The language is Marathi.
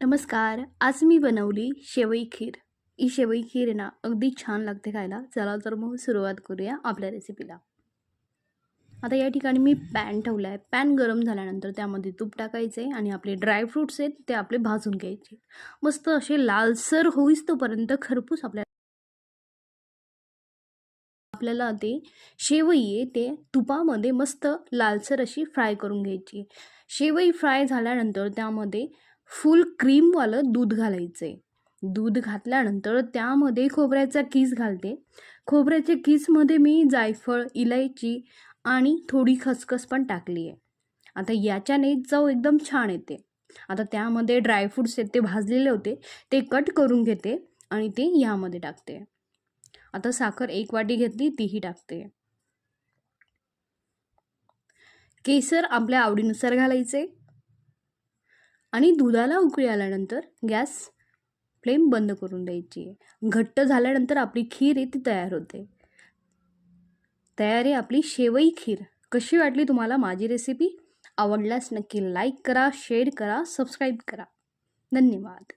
नमस्कार आज मी बनवली शेवई खीर. ही शेवई खीर आहे ना अगदी छान लागते खायला. चला तर मग सुरुवात करूया आपल्या रेसिपीला आता या ठिकाणी मी पॅन ठेवला आहे पॅन गरम झाल्यानंतर त्यामध्ये तूप टाकायचे आणि आपले ड्रायफ्रूट्स आहेत ते आपले भाजून घ्यायचे. मस्त असे लालसर होईस तोपर्यंत खरपूस आपल्या आपल्याला ते शेवई आहे ते तुपामध्ये मस्त लालसर अशी फ्राय करून घ्यायची. शेवई फ्राय झाल्यानंतर त्यामध्ये फुल क्रीमवालं दूध घालायचं आहे दूध घातल्यानंतर त्यामध्ये खोबऱ्याचा कीस घालते. खोबऱ्याच्या कीसमध्ये मी जायफळ इलायची आणि थोडी खसखस पण टाकली आहे आता याच्याने चव एकदम छान येते. आता त्यामध्ये ड्रायफ्रूट्स आहेत ते भाजलेले होते ते कट करून घेते आणि ते यामध्ये टाकते. आता साखर एक वाटी घेतली तीही टाकते. केसर आपल्या आवडीनुसार घालायचे. आणि दुधाला उकळी आल्यानंतर गॅस फ्लेम बंद करून द्यायची. घट्ट झाल्यानंतर आपली खीर आहे ती तयार होते. तयार आहे आपली शेवई खीर. कशी वाटली तुम्हाला माझी रेसिपी आवडल्यास नक्की लाईक करा शेअर करा सबस्क्राईब करा. धन्यवाद.